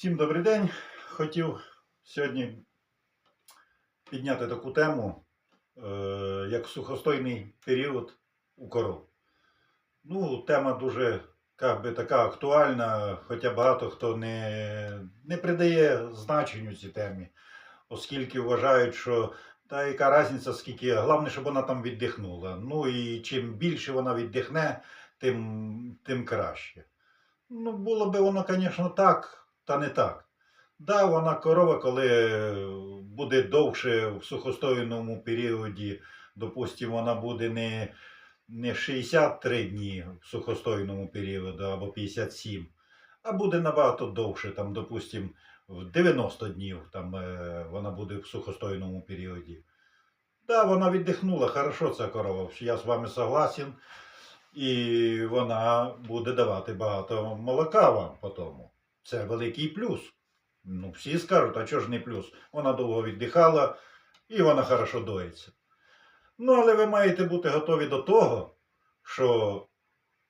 Всім добрий день. Хотів сьогодні підняти таку тему, е, як сухостойний період у коров. Ну, тема дуже би, така актуальна, хоча багато хто не, не придає значенню цій темі, оскільки вважають, що та яка різниця, скільки, головне, щоб вона там віддихнула. Ну і чим більше вона віддихне, тим, тим краще. Ну, було би воно, звісно, так, та не так. Да, вона корова, коли буде довше в сухостойному періоді, допустимо, вона буде не, не 63 дні в сухостойному періоді або 57, а буде набагато довше, там, допустимо, в 90 днів там, е, вона буде в сухостойному періоді. Да, вона віддихнула, хорошо ця корова, я з вами согласен. І вона буде давати багато молока вам потім. Це великий плюс. Ну, всі скажуть, а чого ж не плюс? Вона довго віддихала і вона хорошо доїться. Ну, але ви маєте бути готові до того, що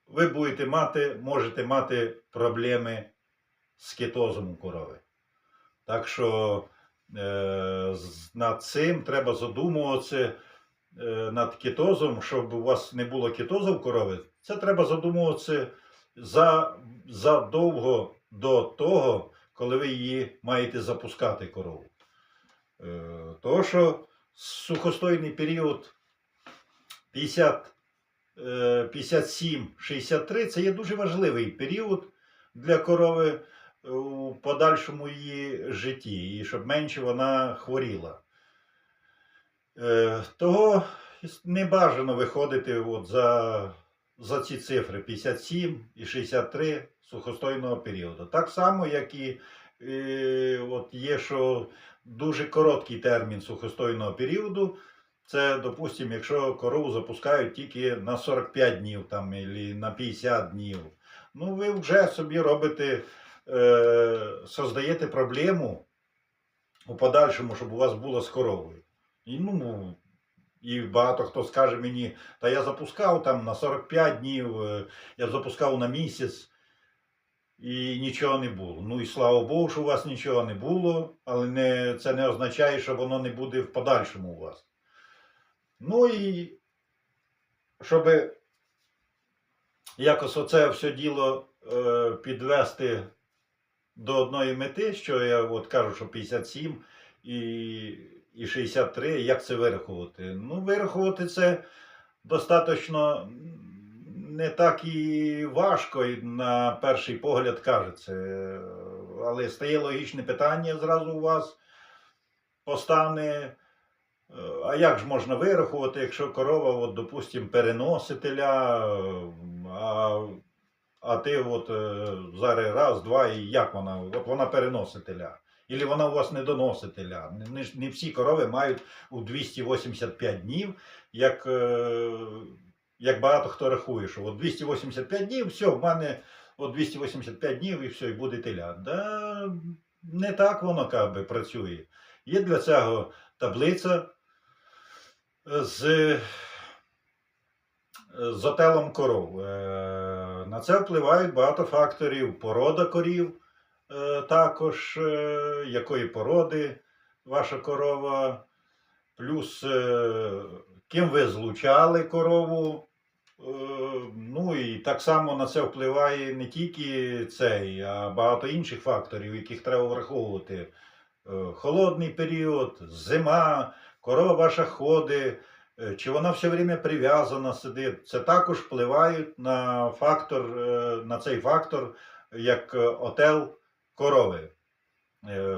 ви будете мати, можете мати проблеми з кетозом у корови. Так що е, над цим треба задумуватися е, над кетозом, щоб у вас не було кетозу в корови. Це треба задумуватися за, задовго до того, коли ви її маєте запускати корову. Е, Тому що сухостойний період 50, е, 57-63 це є дуже важливий період для корови у подальшому її житті, і щоб менше вона хворіла. Е, Того не бажано виходити от за, за ці цифри 57 і 63 сухостойного періоду. Так само, як і е, от є, що дуже короткий термін сухостойного періоду. Це, допустимо, якщо корову запускають тільки на 45 днів там, або на 50 днів. Ну, ви вже собі робите, е, создаєте проблему у подальшому, щоб у вас було з коровою. І, ну, і багато хто скаже мені, та я запускав там на 45 днів, е, я запускав на місяць, і нічого не було. Ну і слава Богу, що у вас нічого не було, але не, це не означає, що воно не буде в подальшому у вас. Ну і щоб якось оце все діло е, підвести до одної мети, що я от кажу, що 57 і, і 63, як це вирахувати? Ну, вирахувати це достатньо не так і важко, і на перший погляд кажеться. Але стає логічне питання зразу у вас постане. е, А як ж можна вирахувати, якщо корова, от, допустим, переносить теля, е, а, а ти от е, зараз раз, два, і як вона? От вона переносить теля. Ілі вона у вас не доносить теля. Не, не, не всі корови мають у 285 днів, як, е, як багато хто рахує, що от 285 днів, все, в мене от 285 днів і все, і буде теля. Да, не так воно как би, працює. Є для цього таблиця з, з отелом коров. Е, На це впливають багато факторів. Порода корів е, також, е, якої породи ваша корова, плюс е, ким ви злучали корову. Ну і так само на це впливає не тільки цей, а багато інших факторів, яких треба враховувати. Е, Холодний період, зима, корова ваша ходить, е, чи вона все время прив'язана сидить. Це також впливають на фактор, е, на цей фактор, як отел корови,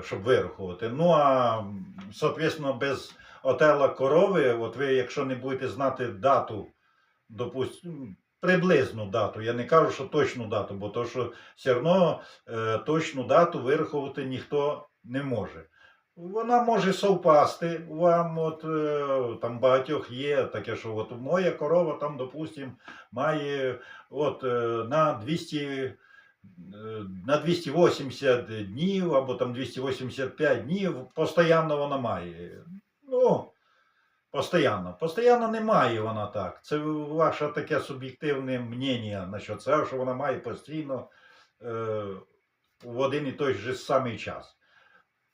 щоб вирахувати. Ну а соответственно, без отела корови, от ви, якщо не будете знати дату, допустимо, приблизну дату, я не кажу, що точну дату, бо то, що все одно е, точну дату вирахувати ніхто не може. Вона може совпасти вам, от е, там багатьох є таке, що от моя корова там, допустим, має от е, на 200 е, на 280 днів або там 285 днів, постійно вона має. Постоянно. Постоянно немає вона так. Це ваше таке суб'єктивне мнення насчет цього, що вона має постійно е, в один і той же самий час.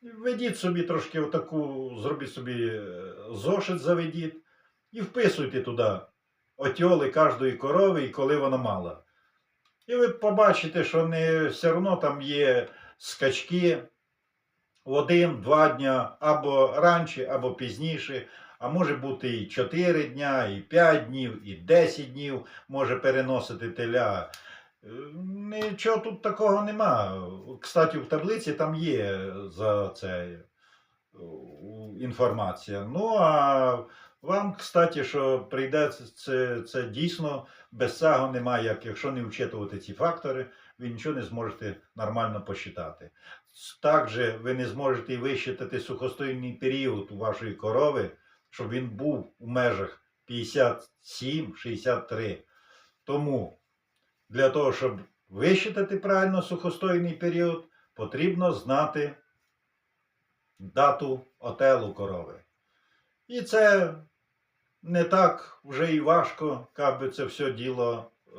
Ведіть собі трошки отаку, зробіть собі е, зошит, заведіть і вписуйте туди отьоли кожної корови і коли вона мала. І ви побачите, що не все одно там є скачки в один-два дня або раніше, або пізніше. А може бути і 4 дня, і 5 днів, і 10 днів може переносити теля. Е, Нічого тут такого нема. Кстати, в таблиці там є за це е, інформація. Ну а вам, кстати, що прийдеться це, це дійсно без цього немає, як якщо не вчитувати ці фактори, ви нічого не зможете нормально посчитати. Також ви не зможете висчитати сухостойний період у вашої корови, щоб він був у межах 57-63. Тому для того, щоб висчитати правильно сухостойний період, потрібно знати дату отелу корови. І це не так вже і важко, як би це все діло е,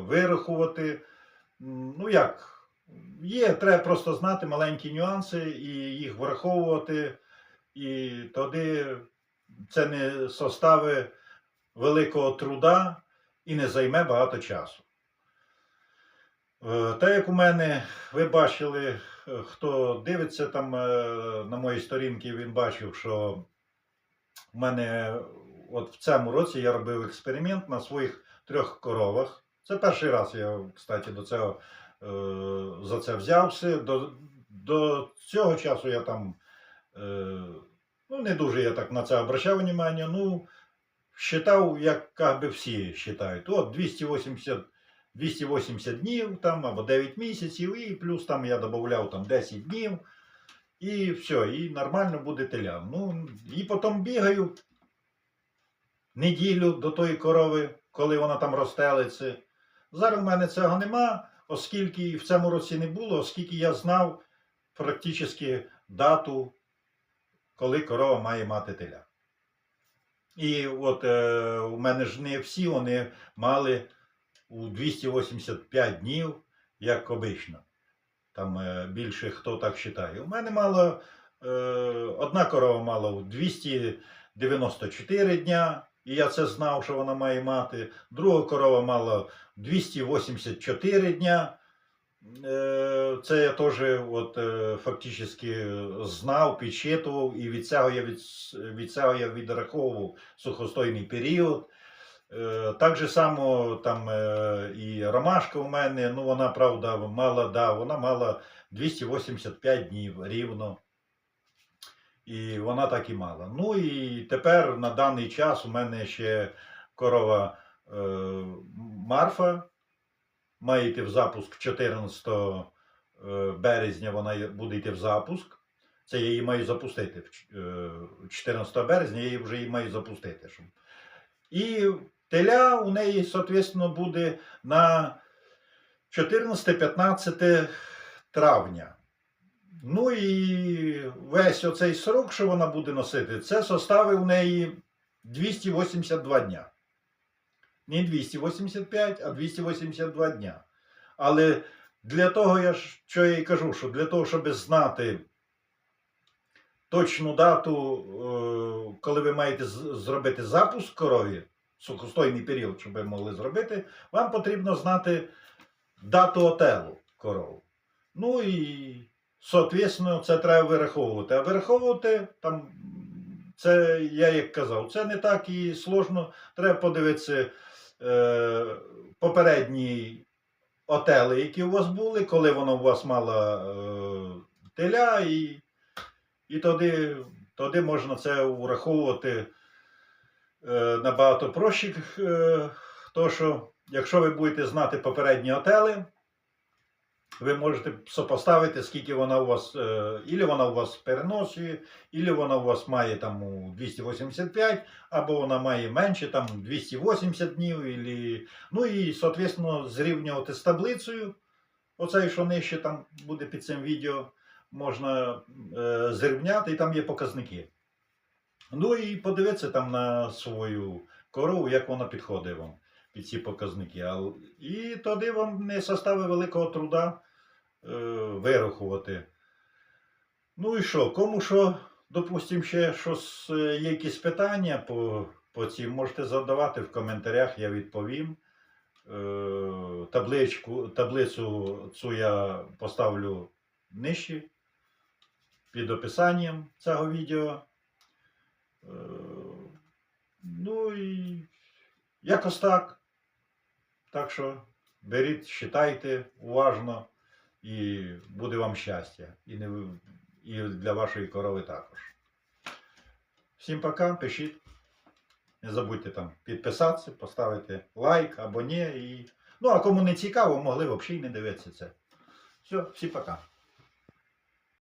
вирахувати. Ну як, є, треба просто знати маленькі нюанси і їх враховувати, і тоді це не состави великого труда і не займе багато часу. Е, Та як у мене, ви бачили, е, хто дивиться там е, на мої сторінки, він бачив, що в мене от в цьому році я робив експеримент на своїх трьох коровах. Це перший раз я, кстати, до цього, за це взявся. До, до цього часу я там ну, не дуже я так на це обращав увагу. Ну, считав, як, би всі вважають. От 280 280 днів там, або 9 місяців, і плюс там я додавав там 10 днів, і все, і нормально буде теля. Ну, і потім бігаю неділю до тої корови, коли вона там розстелиться. Зараз в мене цього нема, оскільки в цьому році не було, оскільки я знав практично дату, коли корова має мати теля. І от е, у мене ж не всі вони мали у 285 днів, як обично. Там е, більше хто так вважає. У мене мало, е, одна корова мала у 294 дня, і я це знав, що вона має мати. Друга корова мала 284 дня. Е, Це я теж от, е, фактично знав, підсчитував, і від цього я, від, від цього я відраховував сухостойний період. Е, Так же само там е, і ромашка у мене, ну вона правда мала, да, вона мала 285 днів рівно. І вона так і мала. Ну і тепер на даний час у мене ще корова е, Марфа. Має йти в запуск 14 е, березня, вона буде йти в запуск. Це я її маю запустити. в ч- е, 14 березня я вже її маю запустити. І теля у неї, соответственно, буде на 14-15 травня. Ну і весь оцей срок, що вона буде носити, це состави у неї 282 дня. Не 285, а 282 дня. Але для того, я що я і кажу, що для того, щоб знати точну дату, е, коли ви маєте зробити запуск корові, сухостойний період, щоб ви могли зробити, вам потрібно знати дату отелу корову. Ну і, соответственно, це треба вираховувати. А вираховувати там, це я як казав, це не так і сложно. Треба подивитися е, попередні отели, які у вас були, коли воно у вас мало е, теля, і, і тоді, тоді можна це враховувати е, набагато проще. Е, то, що якщо ви будете знати попередні отели, ви можете сопоставити, скільки вона у вас, е, ілі вона у вас переносує, ілі вона у вас має там у 285, або вона має менше, там 280 днів, ілі... ну і, соответственно, зрівнювати з таблицею. Оце, що нижче там буде під цим відео, можна е, зрівняти, і там є показники. Ну і подивитися там на свою корову, як вона підходить вам під ці показники. І тоді вам не составить великого труда е, вирахувати. Ну і що, кому що, допустим, ще щось е, є якісь питання по, по цим, можете задавати в коментарях, я відповім. Е, табличку, таблицю цю я поставлю нижче під описанням цього відео. Ну і якось так. Так що беріть, читайте уважно і буде вам щастя. І, не, і для вашої корови також. Всім пока, пишіть. Не забудьте там підписатися, поставити лайк або ні. І... Ну, а кому не цікаво, могли взагалі не дивитися це. Все, всім пока.